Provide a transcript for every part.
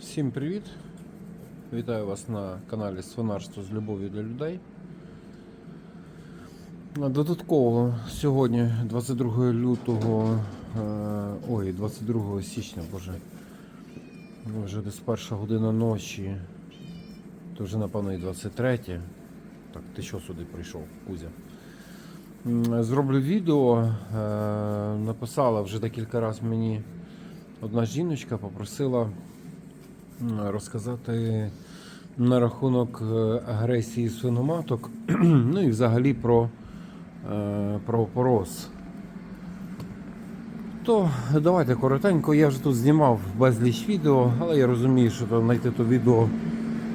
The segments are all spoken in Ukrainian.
Всім привіт! Вітаю вас на каналі Свинарство з любов'ю для людей. Додатково сьогодні, 22 лютого, е, ой, 22 січня, боже, вже десь перша година ночі, то вже напевно і 23. Так, ти що сюди прийшов, Кузя? Зроблю відео. е, Написала вже декілька разів мені одна жіночка, попросила розказати на рахунок е, агресії свиноматок, ну і взагалі про, е, про опороз. То давайте коротенько. Я вже тут знімав безліч відео, але я розумію, що знайти то відео.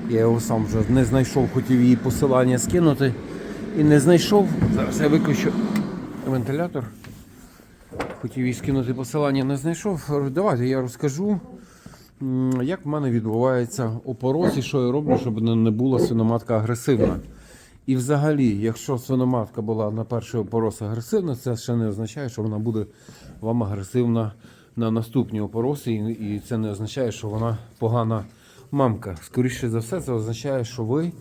Я його сам вже не знайшов, хотів її посилання скинути і не знайшов. Зараз я виключу вентилятор. Хотів їй скинути посилання, не знайшов. Давайте я розкажу, як в мене відбувається опороз і що я роблю, щоб не була свиноматка агресивна. І взагалі, якщо свиноматка була на перший опорос агресивна, це ще не означає, що вона буде вам агресивна на наступні опороси, і, це не означає, що вона погана мамка. Скоріше за все, це означає, що ви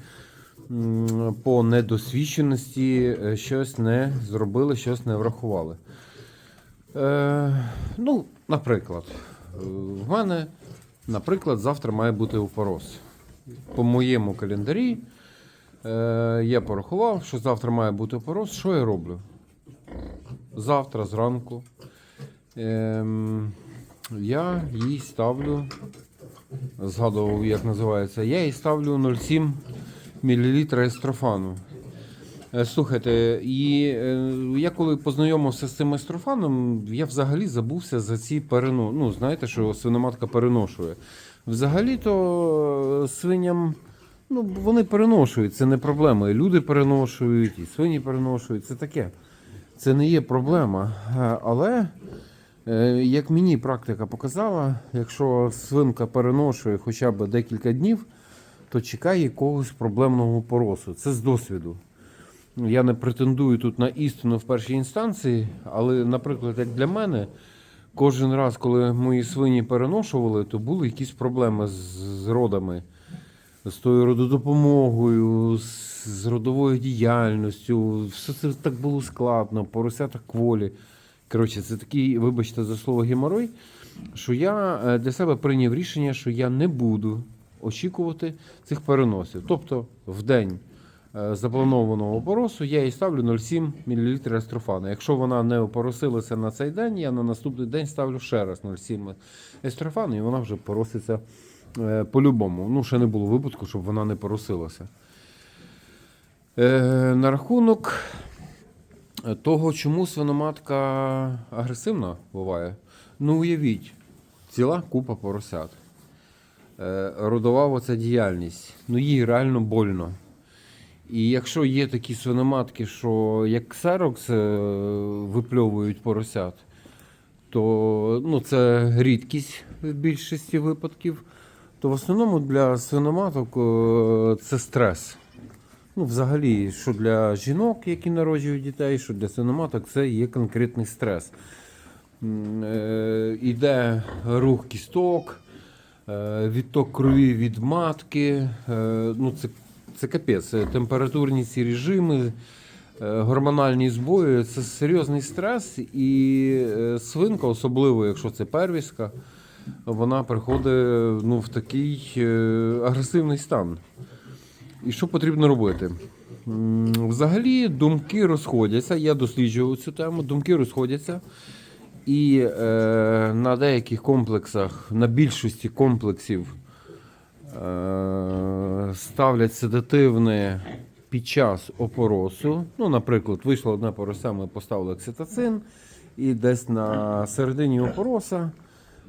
по недосвідченості е, щось не зробили, щось не врахували. Е, ну, наприклад, е, в мене, наприклад, завтра має бути опорос. По моєму календарі е, я порахував, що завтра має бути опорос. Що я роблю? Завтра зранку ем, я їй ставлю, згадував, як називається, я їй ставлю 0,7 мл естрофану. Е, Слухайте, і е, я коли познайомився з цим естрофаном, я взагалі забувся за ці перено... Ну, знаєте, що свиноматка переношує. Взагалі-то е, свиням ну, вони переношують, це не проблема. І люди переношують, і свині переношують, це таке. Це не є проблема. Але, як мені практика показала, якщо свинка переношує хоча б декілька днів, то чекає якогось проблемного поросу. Це з досвіду. Я не претендую тут на істину в першій інстанції, але, наприклад, як для мене, кожен раз, коли мої свині переношували, то були якісь проблеми з, родами, з тою рододопомогою, з, з родовою діяльністю. Все це так було складно, поросята кволі. Коротше, це такий, вибачте за слово геморой, що я е, для себе прийняв рішення, що я не буду очікувати цих переносів. Тобто в день е, запланованого опоросу я їй ставлю 0,7 мл естрофану. Якщо вона не опоросилася на цей день, я на наступний день ставлю ще раз 0,7 естрофану, і вона вже пороситься е, по-любому. Ну, ще не було випадку, щоб вона не поросилася. Е, на рахунок того, чому свиноматка агресивна буває, ну уявіть, ціла купа поросят. Е, родова оця діяльність, ну їй реально больно. І якщо є такі свиноматки, що як ксерокс е, випльовують поросят, то ну, це рідкість в більшості випадків, то в основному для свиноматок е, це стрес. Ну, взагалі, що для жінок, які народжують дітей, що для свиноматок, це є конкретний стрес. Іде рух кісток, відток крові від матки. е, Ну, це, це капець. Температурні ці режими, е, гормональні збої це серйозний стрес. І е, свинка, особливо якщо це первіска, вона приходить ну, в такий е, агресивний стан. І що потрібно робити? Взагалі думки розходяться. Я досліджував цю тему, думки розходяться. І е, на деяких комплексах, на більшості комплексів е, ставлять седативне під час опоросу. Ну, наприклад, вийшло одне порося, ми поставили окситоцин, і десь на середині опороса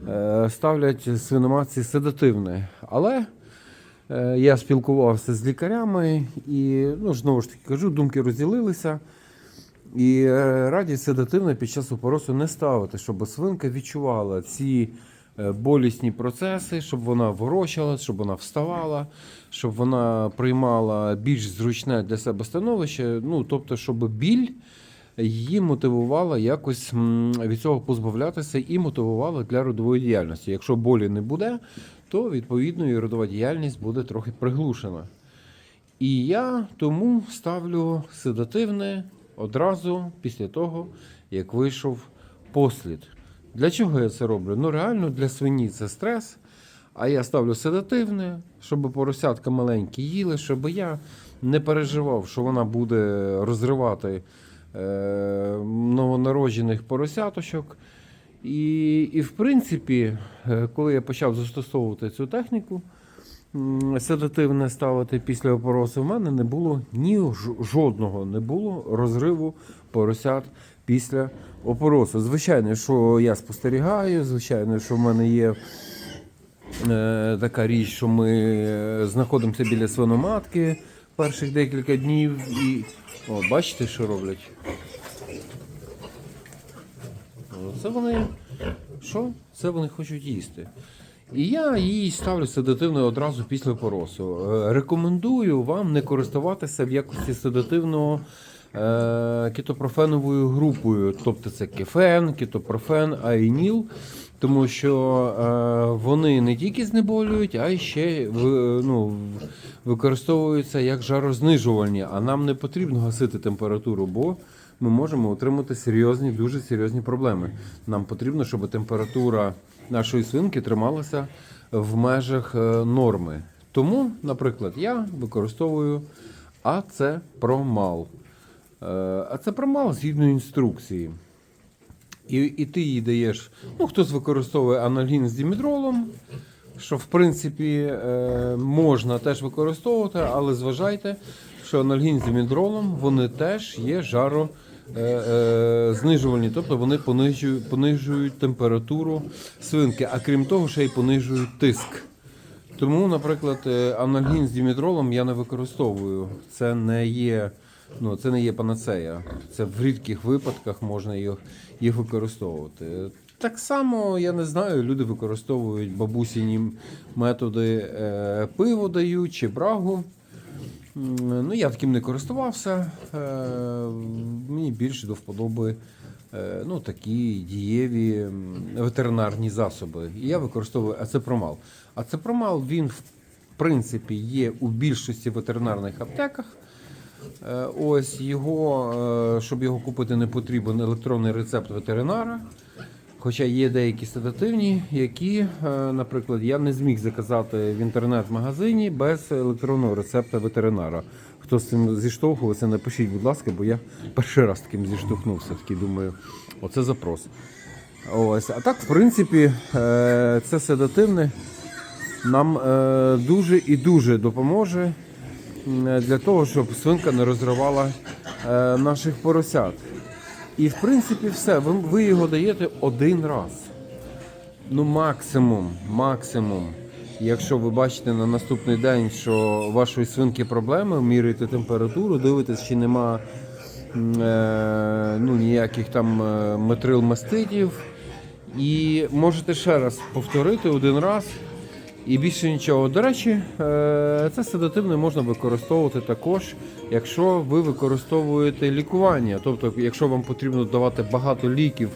е, ставлять свиноматці седативне. Але Е, Я спілкувався з лікарями і ну, знову ж таки кажу, думки розділилися. І е, радять седативно під час опоросу не ставити, щоб свинка відчувала ці е, болісні процеси, щоб вона ворочалась, щоб вона вставала, щоб вона приймала більш зручне для себе становище. Ну, тобто, щоб біль її мотивувала якось від цього позбавлятися і мотивувала для родової діяльності. Якщо болі не буде, то відповідно і родова діяльність буде трохи приглушена. І я тому ставлю седативне одразу після того, як вийшов послід. Для чого я це роблю? Ну реально для свині це стрес. А я ставлю седативне, щоб поросятка маленькі їли, щоб я не переживав, що вона буде розривати е, новонароджених поросяточок. І, і в принципі, е, коли я почав застосовувати цю техніку, седативне ставити після опоросу, в мене не було ні жодного не було розриву поросят після опоросу. Звичайно, що я спостерігаю, звичайно, що в мене є е, така річ, що ми е, знаходимося біля свиноматки перших декілька днів і. О, бачите, що роблять? Це вони. Що? Це вони хочуть їсти. І я її ставлю седативною одразу після поросу. Е, Рекомендую вам не користуватися в якості седативного е, кетопрофеновою групою. Тобто це кефен, кетопрофен, аеніл. Тому що е, вони не тільки знеболюють, а й ще ну, використовуються як жарознижувальні. А нам не потрібно гасити температуру, бо ми можемо отримати серйозні, дуже серйозні проблеми. Нам потрібно, щоб температура нашої свинки трималася в межах е, норми. Тому, наприклад, я використовую ацепромал. Е, Ацепромал згідно інструкції. І, і ти їй даєш. Ну, хтось використовує анальгін з дімедролом, що в принципі е, можна теж використовувати, але зважайте, що анальгін з дімедролом вони теж є жаро. Е, е, Знижувальні, тобто вони понижують, понижують температуру свинки, а крім того, ще й понижують тиск. Тому, наприклад, е, анальгін з дімедролом я не використовую. Це не є, ну, це не є панацея. Це в рідких випадках можна їх, їх використовувати. Так само, я не знаю, люди використовують бабусіні методи пиво дають чи брагу. Ну, я таким не користувався. Е, Мені більше до вподоби е, ну, такі дієві ветеринарні засоби. І я використовую ацепромал. Ацепромал він, в принципі, є у більшості ветеринарних аптеках. Е, Ось його, щоб його купити, не потрібен електронний рецепт ветеринара. Хоча є деякі седативні, які, е, наприклад, я не зміг заказати в інтернет-магазині без електронного рецепта ветеринара. Хто з цим зіштовхувався, напишіть, будь ласка, бо я перший раз таким зіштовхнувся. Такий думаю, оце запрос. Ось. А так, в принципі, е, це седативне нам е, дуже і дуже допоможе для того, щоб свинка не розривала наших поросят. І в принципі все. Ви, ви його даєте один раз. Ну, максимум, максимум. Якщо ви бачите на наступний день, що у вашої свинки проблеми, міряєте температуру, дивитесь, чи нема е, ну, ніяких там е, метрил-маститів. І можете ще раз повторити один раз. І більше нічого. До речі, е, це седативне можна використовувати також, якщо ви використовуєте лікування. Тобто, якщо вам потрібно давати багато ліків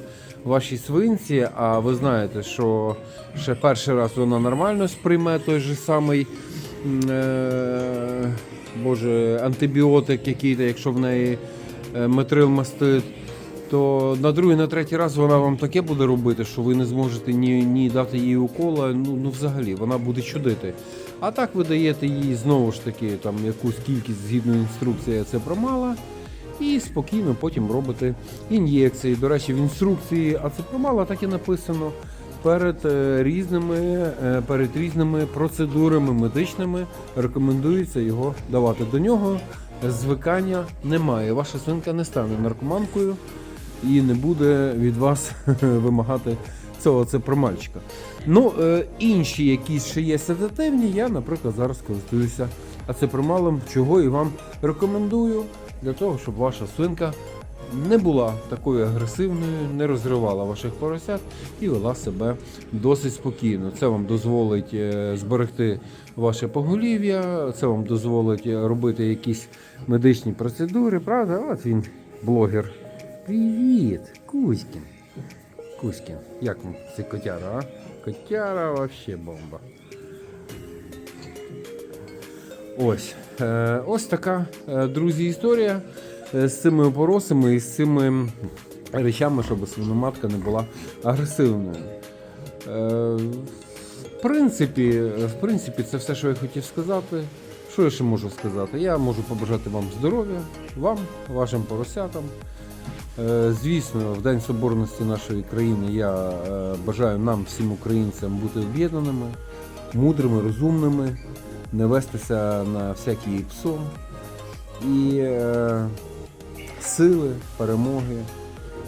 вашій свинці, а ви знаєте, що ще перший раз вона нормально сприйме той же самий е, боже, антибіотик, який, якщо в неї е, метрилмастит, то на другий, на третій раз вона вам таке буде робити, що ви не зможете ні, ні дати їй укола. Ну, ну взагалі вона буде чудити. А так ви даєте їй знову ж таки там якусь кількість згідно інструкції це промала. І спокійно потім робите ін'єкції. До речі, в інструкції ацепромала так і написано перед е, різними, е, перед різними процедурами медичними рекомендується його давати. До нього звикання немає. Ваша свинка не стане наркоманкою і не буде від вас вимагати цього це про мальчика. Ну, е, інші якісь ще є седативні, я, наприклад, зараз користуюся ацепромалом, чого і вам рекомендую для того, щоб ваша свинка не була такою агресивною, не розривала ваших поросят і вела себе досить спокійно. Це вам дозволить е, зберегти ваше поголів'я, це вам дозволить робити якісь медичні процедури, правда? От він блогер Привіт, Кузькін. Кузькін. Як цей котяра, а? Котяра вообще бомба. Ось. Е, ось така, е, друзі, історія е, з цими опоросами і з цими речами, щоб свиноматка не була агресивною. В, принципі, в принципі, це все, що я хотів сказати. Що я ще можу сказати? Я можу побажати вам здоров'я, вам, вашим поросятам. Е, Звісно, в День Соборності нашої країни я е, бажаю нам, всім українцям, бути об'єднаними, мудрими, розумними, не вестися на всякий псом. І е, сили, перемоги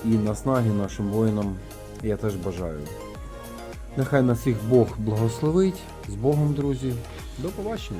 і наснаги нашим воїнам я теж бажаю. Нехай нас всіх Бог благословить. З Богом, друзі. До побачення.